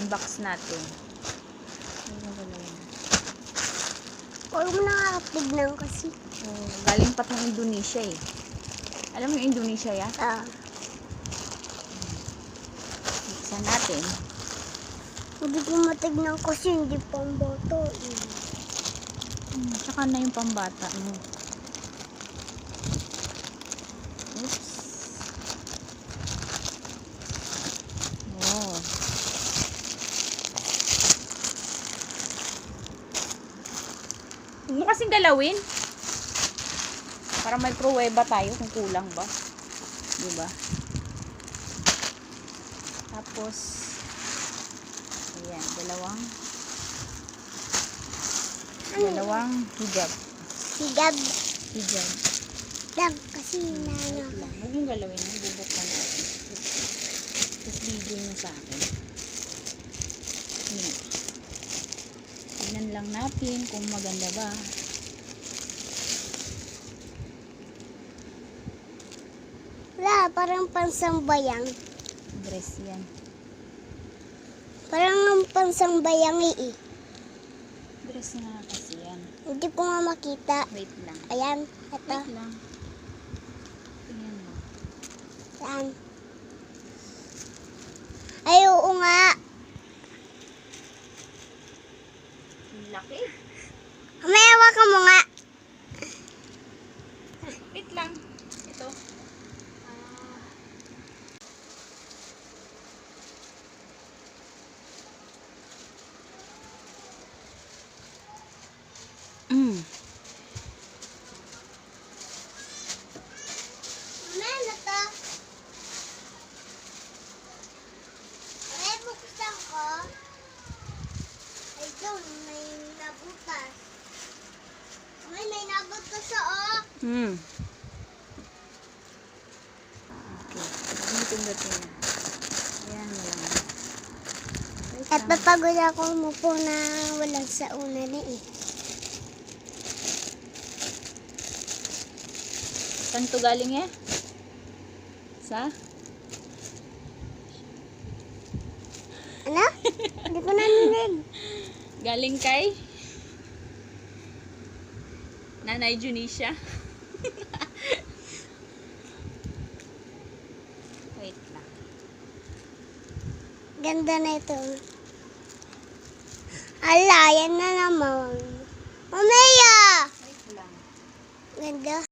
Unbox natin. Huwag mo nakakatignan kasi. Oh, galing pa tong Indonesia eh. Alam mo yung Indonesia yan? Ah. Buksan natin. Hindi ko matignan kasi hindi pang boto. eh. Hmm, tsaka na yung pambata mo. Oops. Oh. Huwag mo kasing galawin. Para may pruweba tayo kung kulang ba. Diba? Tapos, ayan, dalawang dalawang hijab. Sigab Hijab. lang kasi na. Wait lang. Huwag mong galawin. Bubuksan natin. Tapos video nyo sa akin. Yan. Tingnan lang natin kung maganda ba. Wala, parang pansambayang. Dress yan. Parang ang pansambayang eh. Dress nga kasi yan. Hindi ko nga makita. Wait lang. Ayan, ito. Wait lang. Tingnan mo. Saan? Ay, oo nga. Ang laki. May ka mo nga. Wait lang. Ito. Mm. Ano to? Ay, buksan ko. Ay, doon, may nabutas. Ay, may nabutas oh. Hmm. Okay. Pindutin na. Ayan mo lang. At napagod ako umupo na walang sa una na eh. Saan to galing eh? Sa? Ano? Hindi ko naninig. Galing kay? Nanay Junisha. Wait lang. Ganda na ito. Ala, yan na naman. Mamaya! Wait lang. Ganda.